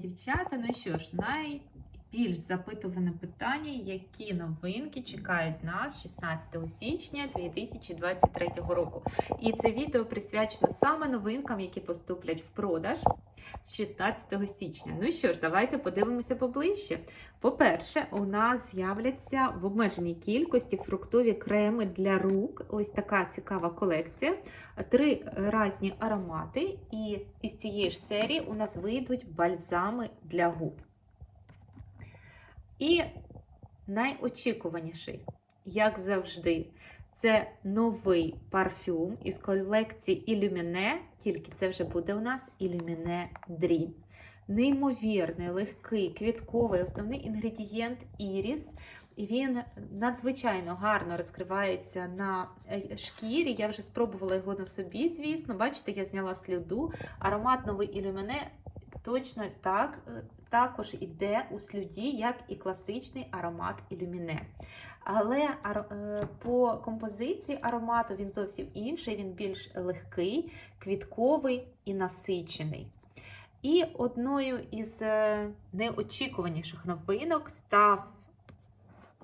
дівчата. Ну що ж, найбільш запитуване питання, які новинки чекають нас 16 січня 2023 року. І це відео присвячено саме новинкам, які поступлять в продаж з 16 січня. Ну що ж, давайте подивимося поближче. По-перше, у нас з'являться в обмеженій кількості фруктові креми для рук. Ось така цікава колекція. Три різні аромати, і із цієї ж серії у нас вийдуть бальзами для губ. І найочікуваніший, як завжди, це новий парфюм із колекції Illumine, тільки це вже буде у нас Illumine Dream. Неймовірний, легкий, квітковий основний інгредієнт іріс. І він надзвичайно гарно розкривається на е, шкірі. Я вже спробувала його на собі, звісно. Бачите, я зняла сліду. Аромат новий Ілюміне точно так, е, також іде у слюді, як і класичний аромат Ілюміне. Але е, по композиції аромату він зовсім інший, він більш легкий, квітковий і насичений. І одною із неочікуваніших новинок став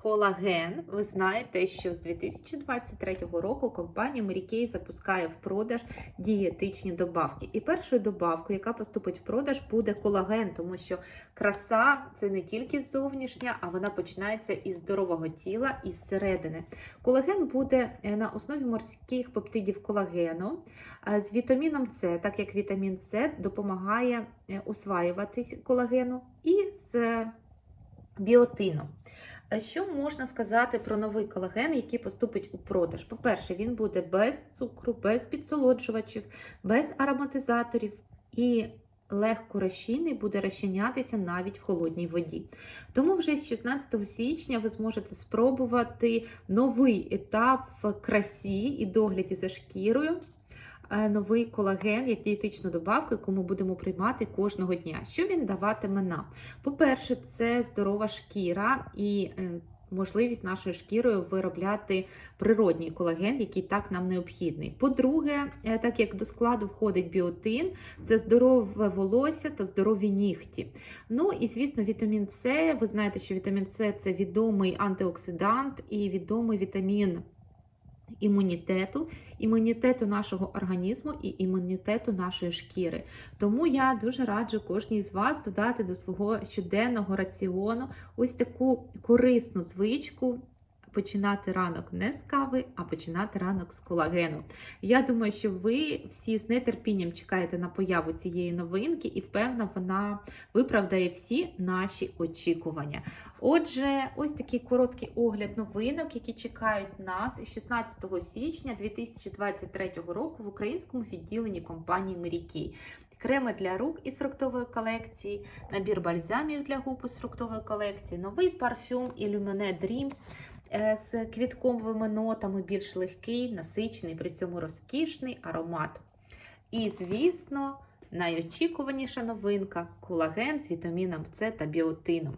колаген. Ви знаєте, що з 2023 року компанія Mary запускає в продаж дієтичні добавки. І першою добавкою, яка поступить в продаж, буде колаген, тому що краса це не тільки зовнішня, а вона починається із здорового тіла, із середини. Колаген буде на основі морських пептидів колагену з вітаміном С, так як вітамін С допомагає усваюватись колагену, і з біотином. Що можна сказати про новий колаген, який поступить у продаж? По-перше, він буде без цукру, без підсолоджувачів, без ароматизаторів і легко розчинний буде розчинятися навіть в холодній воді. Тому вже з 16 січня ви зможете спробувати новий етап в красі і догляді за шкірою. Новий колаген як дієтичну добавку, яку ми будемо приймати кожного дня. Що він даватиме нам? По-перше, це здорова шкіра і можливість нашою шкірою виробляти природній колаген, який так нам необхідний. По-друге, так як до складу входить біотин, це здорове волосся та здорові нігті. Ну і, звісно, вітамін С. Ви знаєте, що вітамін С це відомий антиоксидант і відомий вітамін імунітету, імунітету нашого організму і імунітету нашої шкіри. Тому я дуже раджу кожній з вас додати до свого щоденного раціону ось таку корисну звичку. Починати ранок не з кави, а починати ранок з колагену. Я думаю, що ви всі з нетерпінням чекаєте на появу цієї новинки, і впевнена, вона виправдає всі наші очікування. Отже, ось такий короткий огляд новинок, які чекають нас 16 січня 2023 року в українському відділенні компанії Мрікій. Креми для рук із фруктової колекції, набір бальзамів для губ із фруктової колекції, новий парфюм Illumine Dreams з квітковими нотами, більш легкий, насичений, при цьому розкішний аромат. І, звісно, найочікуваніша новинка колаген з вітаміном С та біотином.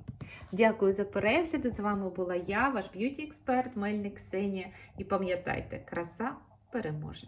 Дякую за перегляд. З вами була я, ваш б'юті-експерт Мельник Ксенія. І пам'ятайте, краса переможе!